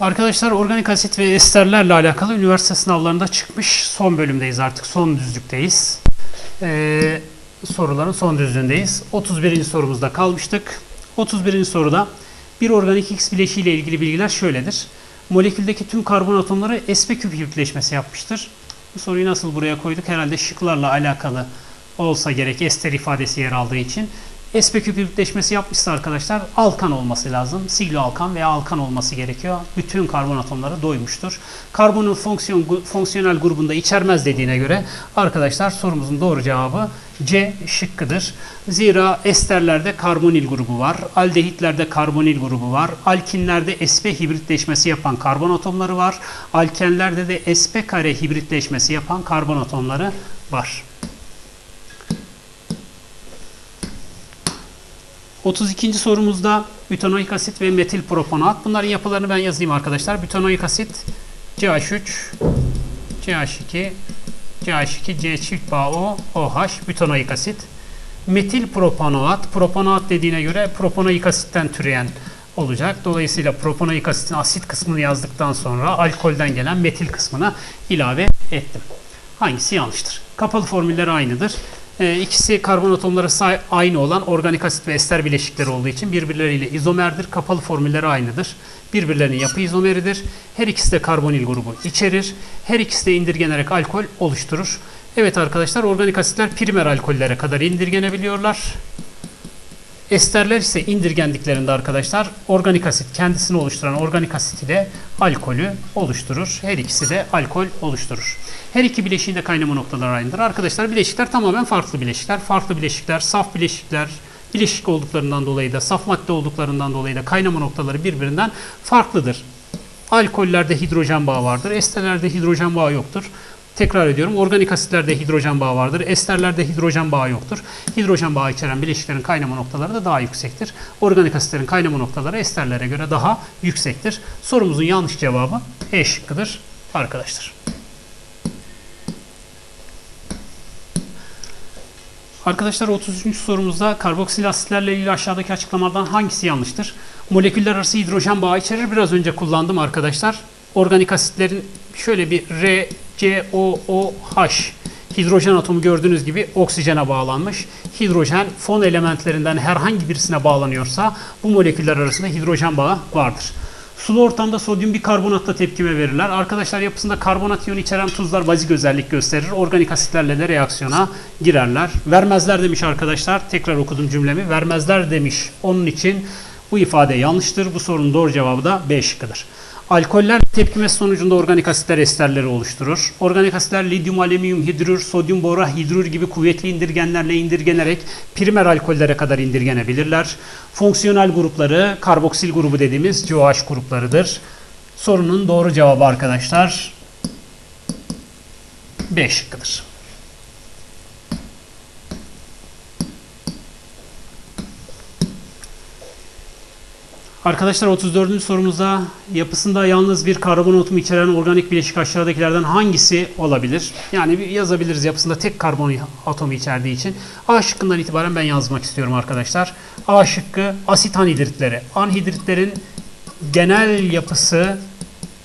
Arkadaşlar organik asit ve esterlerle alakalı üniversite sınavlarında çıkmış son bölümdeyiz artık son düzlükteyiz. Ee, soruların son düzlüğündeyiz. 31. sorumuzda kalmıştık. 31. soruda bir organik X bileşiği ile ilgili bilgiler şöyledir. Moleküldeki tüm karbon atomları sp küp hibritleşmesi yapmıştır. Bu soruyu nasıl buraya koyduk? Herhalde şıklarla alakalı olsa gerek ester ifadesi yer aldığı için. Sp küp hibritleşmesi yapmışsa arkadaşlar alkan olması lazım. Siglo alkan veya alkan olması gerekiyor. Bütün karbon atomları doymuştur. Karbonun fonksiyon, fonksiyonel grubunda içermez dediğine göre arkadaşlar sorumuzun doğru cevabı C şıkkıdır. Zira esterlerde karbonil grubu var. Aldehitlerde karbonil grubu var. Alkinlerde sp hibritleşmesi yapan karbon atomları var. Alkenlerde de sp kare hibritleşmesi yapan karbon atomları var. 32. sorumuzda bütanoik asit ve metil propanat. Bunların yapılarını ben yazayım arkadaşlar. Bütanoik asit CH3, CH2, CH2, C çift bağ O, OH, bütanoik asit. Metil propanoat, propanoat dediğine göre propanoik asitten türeyen olacak. Dolayısıyla propanoik asitin asit kısmını yazdıktan sonra alkolden gelen metil kısmına ilave ettim. Hangisi yanlıştır? Kapalı formülleri aynıdır. E, ikisi karbon atomları aynı olan organik asit ve ester bileşikleri olduğu için birbirleriyle izomerdir. Kapalı formülleri aynıdır. Birbirlerinin yapı izomeridir. Her ikisi de karbonil grubu içerir. Her ikisi de indirgenerek alkol oluşturur. Evet arkadaşlar organik asitler primer alkollere kadar indirgenebiliyorlar. Esterler ise indirgendiklerinde arkadaşlar organik asit kendisini oluşturan organik asit ile alkolü oluşturur. Her ikisi de alkol oluşturur. Her iki bileşiğin de kaynama noktaları aynıdır. Arkadaşlar bileşikler tamamen farklı bileşikler. Farklı bileşikler, saf bileşikler, bileşik olduklarından dolayı da, saf madde olduklarından dolayı da kaynama noktaları birbirinden farklıdır. Alkollerde hidrojen bağı vardır. Esterlerde hidrojen bağı yoktur. Tekrar ediyorum. Organik asitlerde hidrojen bağı vardır. Esterlerde hidrojen bağı yoktur. Hidrojen bağı içeren bileşiklerin kaynama noktaları da daha yüksektir. Organik asitlerin kaynama noktaları esterlere göre daha yüksektir. Sorumuzun yanlış cevabı E şıkkıdır arkadaşlar. Arkadaşlar 33. sorumuzda karboksil asitlerle ilgili aşağıdaki açıklamalardan hangisi yanlıştır? Moleküller arası hidrojen bağı içerir. Biraz önce kullandım arkadaşlar. Organik asitlerin şöyle bir R, C, O, O, H hidrojen atomu gördüğünüz gibi oksijene bağlanmış. Hidrojen fon elementlerinden herhangi birisine bağlanıyorsa bu moleküller arasında hidrojen bağı vardır. Sulu ortamda sodyum bikarbonatla tepkime verirler. Arkadaşlar yapısında karbonat iyonu içeren tuzlar bazik özellik gösterir. Organik asitlerle de reaksiyona girerler. Vermezler demiş arkadaşlar. Tekrar okudum cümlemi. Vermezler demiş. Onun için bu ifade yanlıştır. Bu sorunun doğru cevabı da B şıkkıdır. Alkoller tepkimesi sonucunda organik asitler esterleri oluşturur. Organik asitler lityum, alüminyum, hidrür, sodyum, bora, hidrür gibi kuvvetli indirgenlerle indirgenerek primer alkollere kadar indirgenebilirler. Fonksiyonel grupları karboksil grubu dediğimiz COH gruplarıdır. Sorunun doğru cevabı arkadaşlar B şıkkıdır. Arkadaşlar 34. sorumuzda yapısında yalnız bir karbon atomu içeren organik bileşik aşağıdakilerden hangisi olabilir? Yani yazabiliriz yapısında tek karbon atomu içerdiği için. A şıkkından itibaren ben yazmak istiyorum arkadaşlar. A şıkkı asit anhidritleri. Anhidritlerin genel yapısı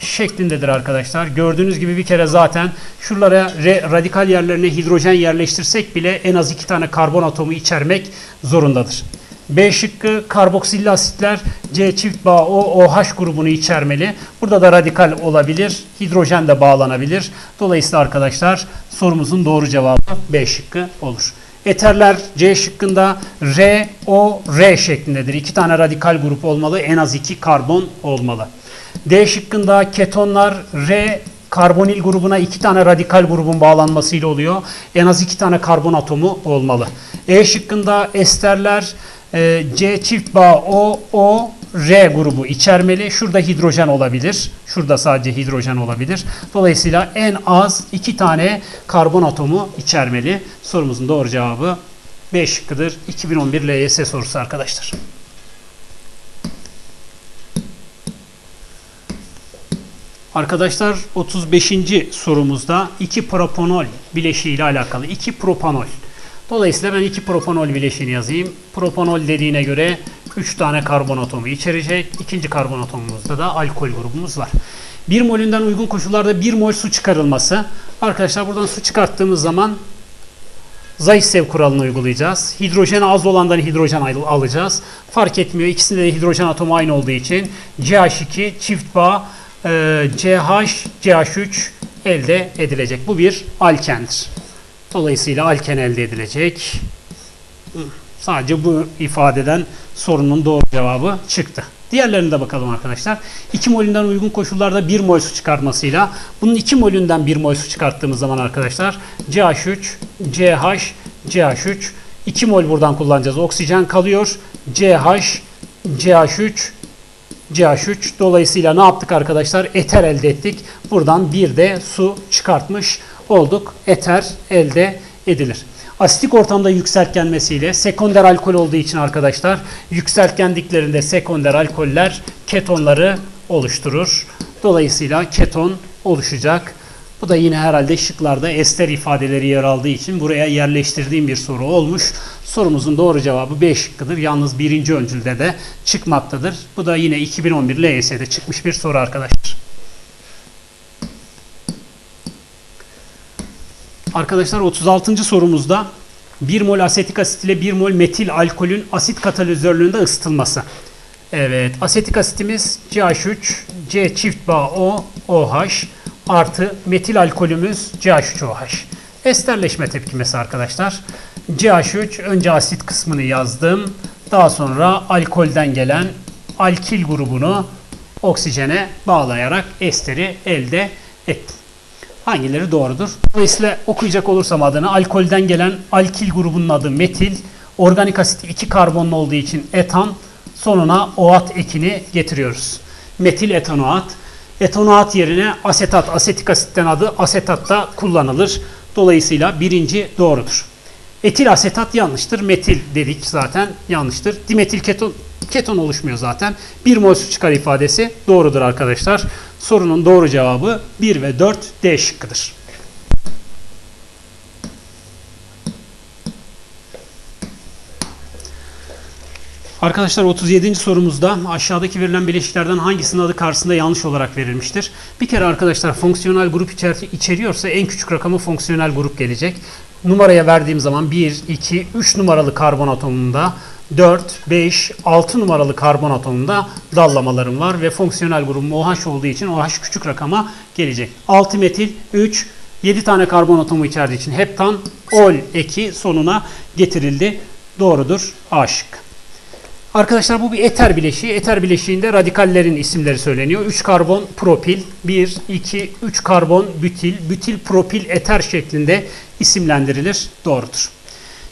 şeklindedir arkadaşlar. Gördüğünüz gibi bir kere zaten şuralara radikal yerlerine hidrojen yerleştirsek bile en az iki tane karbon atomu içermek zorundadır. B şıkkı karboksilli asitler C çift bağ O, OH grubunu içermeli. Burada da radikal olabilir. Hidrojen de bağlanabilir. Dolayısıyla arkadaşlar sorumuzun doğru cevabı B şıkkı olur. Eterler C şıkkında R, O, R şeklindedir. İki tane radikal grup olmalı. En az iki karbon olmalı. D şıkkında ketonlar R, karbonil grubuna iki tane radikal grubun bağlanmasıyla oluyor. En az iki tane karbon atomu olmalı. E şıkkında esterler e, C çift bağ O, O, R grubu içermeli. Şurada hidrojen olabilir. Şurada sadece hidrojen olabilir. Dolayısıyla en az iki tane karbon atomu içermeli. Sorumuzun doğru cevabı B şıkkıdır. 2011 LYS sorusu arkadaşlar. Arkadaşlar 35. sorumuzda 2 propanol bileşiği ile alakalı 2 propanol. Dolayısıyla ben 2 propanol bileşiğini yazayım. Propanol dediğine göre 3 tane karbon atomu içerecek. İkinci karbon atomumuzda da alkol grubumuz var. 1 molünden uygun koşullarda 1 mol su çıkarılması. Arkadaşlar buradan su çıkarttığımız zaman Zaitsev kuralını uygulayacağız. Hidrojen az olandan hidrojen al- alacağız. Fark etmiyor. İkisinde de hidrojen atomu aynı olduğu için CH2 çift bağ e, CH CH3 elde edilecek. Bu bir alkendir. Dolayısıyla alken elde edilecek. Sadece bu ifadeden sorunun doğru cevabı çıktı. Diğerlerine de bakalım arkadaşlar. 2 molünden uygun koşullarda 1 mol su çıkartmasıyla bunun 2 molünden 1 mol su çıkarttığımız zaman arkadaşlar CH3, CH, CH3 2 mol buradan kullanacağız. Oksijen kalıyor. CH, CH3, CH3 dolayısıyla ne yaptık arkadaşlar? Eter elde ettik. Buradan bir de su çıkartmış olduk. Eter elde edilir. Asitik ortamda yükseltgenmesiyle sekonder alkol olduğu için arkadaşlar yükseltgendiklerinde sekonder alkoller ketonları oluşturur. Dolayısıyla keton oluşacak. Bu da yine herhalde şıklarda ester ifadeleri yer aldığı için buraya yerleştirdiğim bir soru olmuş. Sorumuzun doğru cevabı B şıkkıdır. Yalnız birinci öncülde de çıkmaktadır. Bu da yine 2011 LYS'de çıkmış bir soru arkadaşlar. Arkadaşlar 36. sorumuzda 1 mol asetik asit ile 1 mol metil alkolün asit katalizörlüğünde ısıtılması. Evet, asetik asitimiz CH3, C çift bağ O, OH artı metil alkolümüz CH3OH. Esterleşme tepkimesi arkadaşlar. CH3 önce asit kısmını yazdım. Daha sonra alkolden gelen alkil grubunu oksijene bağlayarak esteri elde ettim. Hangileri doğrudur? Dolayısıyla okuyacak olursam adını alkolden gelen alkil grubunun adı metil, organik asit 2 karbonlu olduğu için etan, sonuna OAT ekini getiriyoruz. Metil etanoat. Etanoat yerine asetat, asetik asitten adı asetatta kullanılır. Dolayısıyla birinci doğrudur. Etil asetat yanlıştır. Metil dedik zaten yanlıştır. Dimetil keton keton oluşmuyor zaten. 1 mol su çıkar ifadesi doğrudur arkadaşlar. Sorunun doğru cevabı 1 ve 4 D şıkkıdır. Arkadaşlar 37. sorumuzda aşağıdaki verilen bileşiklerden hangisinin adı karşısında yanlış olarak verilmiştir? Bir kere arkadaşlar fonksiyonel grup içer- içeriyorsa en küçük rakamı fonksiyonel grup gelecek. Numaraya verdiğim zaman 1, 2, 3 numaralı karbon atomunda 4, 5, 6 numaralı karbon atomunda dallamalarım var ve fonksiyonel grubum OH olduğu için OH küçük rakama gelecek. 6 metil 3, 7 tane karbon atomu içerdiği için heptan ol eki sonuna getirildi. Doğrudur A şıkkı. Arkadaşlar bu bir eter bileşiği. Eter bileşiğinde radikallerin isimleri söyleniyor. 3 karbon propil, 1, 2, 3 karbon bütil, bütil propil eter şeklinde isimlendirilir. Doğrudur.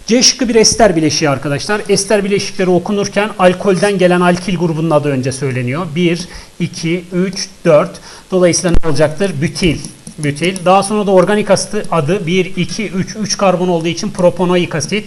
C şıkkı bir ester bileşiği arkadaşlar. Ester bileşikleri okunurken alkolden gelen alkil grubunun adı önce söyleniyor. 1, 2, 3, 4. Dolayısıyla ne olacaktır? Bütil. Bütil. Daha sonra da organik asit adı 1, 2, 3. 3 karbon olduğu için propanoik asit.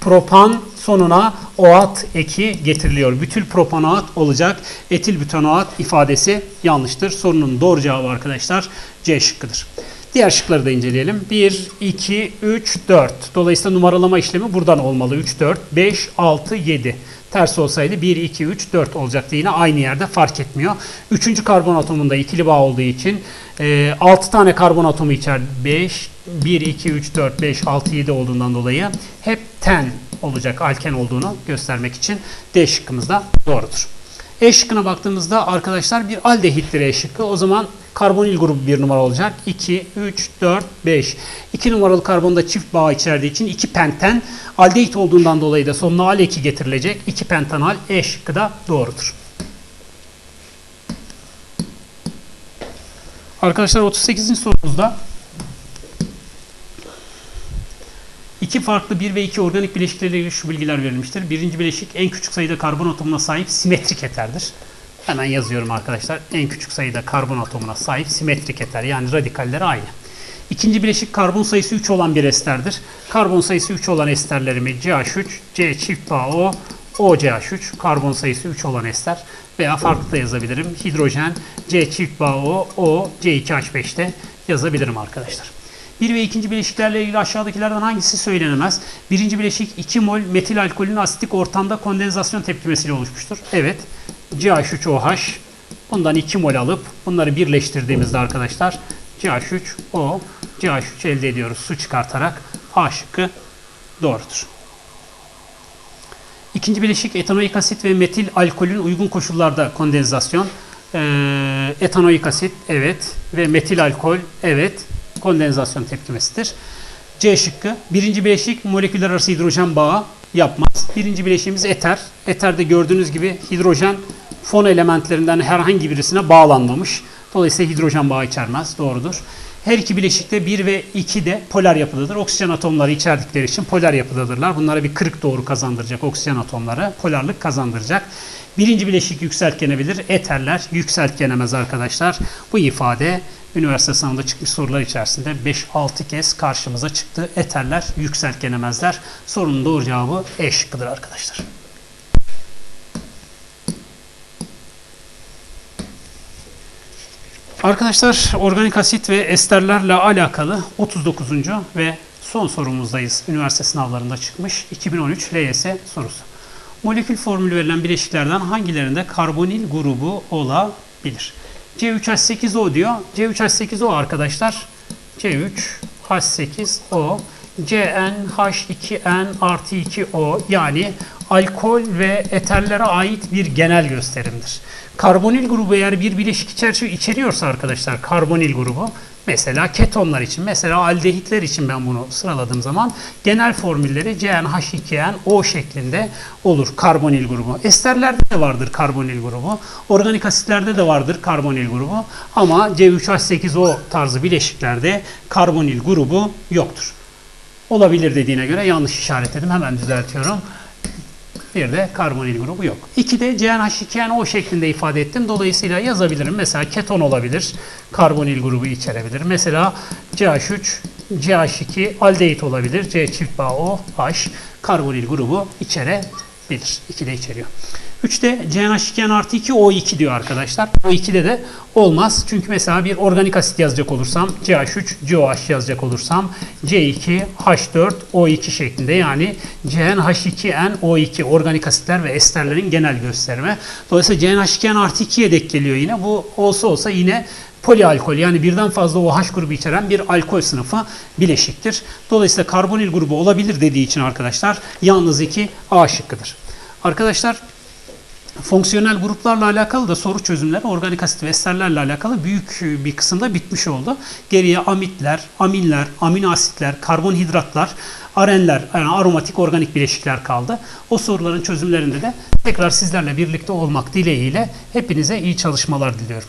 Propan sonuna oat eki getiriliyor. Bütül propanoat olacak. Etil bütanoat ifadesi yanlıştır. Sorunun doğru cevabı arkadaşlar C şıkkıdır. Diğer şıkları da inceleyelim. 1, 2, 3, 4. Dolayısıyla numaralama işlemi buradan olmalı. 3, 4, 5, 6, 7. Ters olsaydı 1, 2, 3, 4 olacaktı. Yine aynı yerde fark etmiyor. Üçüncü karbon atomunda ikili bağ olduğu için e, 6 tane karbon atomu içer. 5, 1, 2, 3, 4, 5, 6, 7 olduğundan dolayı hep ten olacak alken olduğunu göstermek için D şıkkımız da doğrudur. E şıkkına baktığımızda arkadaşlar bir aldehittir E şıkkı. O zaman karbonil grubu bir numara olacak. 2, 3, 4, 5. 2 numaralı karbonda çift bağ içerdiği için 2 penten. Aldehit olduğundan dolayı da sonuna al eki getirilecek. 2 pentanal E şıkkı da doğrudur. Arkadaşlar 38. sorumuzda İki farklı bir ve iki organik bileşikleriyle ilgili şu bilgiler verilmiştir. Birinci bileşik en küçük sayıda karbon atomuna sahip simetrik eterdir. Hemen yazıyorum arkadaşlar. En küçük sayıda karbon atomuna sahip simetrik eter yani radikalleri aynı. İkinci bileşik karbon sayısı 3 olan bir esterdir. Karbon sayısı 3 olan esterlerimi CH3, C çift O, OCH3 karbon sayısı 3 olan ester veya farklı da yazabilirim. Hidrojen C çift bağ O, O C2H5'te yazabilirim arkadaşlar. Bir ve ikinci bileşiklerle ilgili aşağıdakilerden hangisi söylenemez? Birinci bileşik 2 mol metil alkolün asitik ortamda kondensasyon tepkimesiyle oluşmuştur. Evet. CH3OH. Bundan 2 mol alıp bunları birleştirdiğimizde arkadaşlar CH3O, CH3 elde ediyoruz su çıkartarak. A şıkkı doğrudur. İkinci bileşik etanoik asit ve metil alkolün uygun koşullarda kondensasyon. Ee, etanoik asit evet ve metil alkol evet kondensasyon tepkimesidir. C şıkkı. Birinci bileşik moleküller arası hidrojen bağı yapmaz. Birinci bileşiğimiz eter. Eterde gördüğünüz gibi hidrojen fon elementlerinden herhangi birisine bağlanmamış. Dolayısıyla hidrojen bağı içermez. Doğrudur. Her iki bileşikte 1 ve 2 de polar yapıdadır. Oksijen atomları içerdikleri için polar yapıdadırlar. Bunlara bir kırık doğru kazandıracak oksijen atomları. Polarlık kazandıracak. Birinci bileşik yükseltgenebilir. Eterler yükseltgenemez arkadaşlar. Bu ifade üniversite sınavında çıkmış sorular içerisinde 5-6 kez karşımıza çıktı. Eterler yükseltgenemezler. Sorunun doğru cevabı E şıkkıdır arkadaşlar. Arkadaşlar organik asit ve esterlerle alakalı 39. ve son sorumuzdayız. Üniversite sınavlarında çıkmış 2013 LYS sorusu. Molekül formülü verilen bileşiklerden hangilerinde karbonil grubu olabilir? C3H8O diyor. C3H8O arkadaşlar C3H8O CnH2n artı 2O yani alkol ve eterlere ait bir genel gösterimdir. Karbonil grubu eğer bir bileşik içer- içeriyorsa arkadaşlar karbonil grubu mesela ketonlar için mesela aldehitler için ben bunu sıraladığım zaman genel formülleri CnH2nO şeklinde olur karbonil grubu. Esterlerde de vardır karbonil grubu. Organik asitlerde de vardır karbonil grubu ama C3H8O tarzı bileşiklerde karbonil grubu yoktur. Olabilir dediğine göre yanlış işaretledim. Hemen düzeltiyorum. Bir de karbonil grubu yok. İki de CnH2nO şeklinde ifade ettim. Dolayısıyla yazabilirim. Mesela keton olabilir. Karbonil grubu içerebilir. Mesela CH3, CH2 aldehit olabilir. C çift bağ O, H karbonil grubu içerebilir. İki de içeriyor. 3'te CnH2n artı 2 O2 diyor arkadaşlar. O2'de de olmaz. Çünkü mesela bir organik asit yazacak olursam CH3, COH yazacak olursam C2, H4, O2 şeklinde yani CnH2n O2 organik asitler ve esterlerin genel gösterimi. Dolayısıyla CnH2n artı 2'ye denk geliyor yine. Bu olsa olsa yine polialkol yani birden fazla OH grubu içeren bir alkol sınıfı bileşiktir. Dolayısıyla karbonil grubu olabilir dediği için arkadaşlar yalnız 2 A şıkkıdır. Arkadaşlar fonksiyonel gruplarla alakalı da soru çözümleri organik asit ve esterlerle alakalı büyük bir kısımda bitmiş oldu. Geriye amitler, aminler, amino asitler, karbonhidratlar, arenler, yani aromatik organik bileşikler kaldı. O soruların çözümlerinde de tekrar sizlerle birlikte olmak dileğiyle hepinize iyi çalışmalar diliyorum.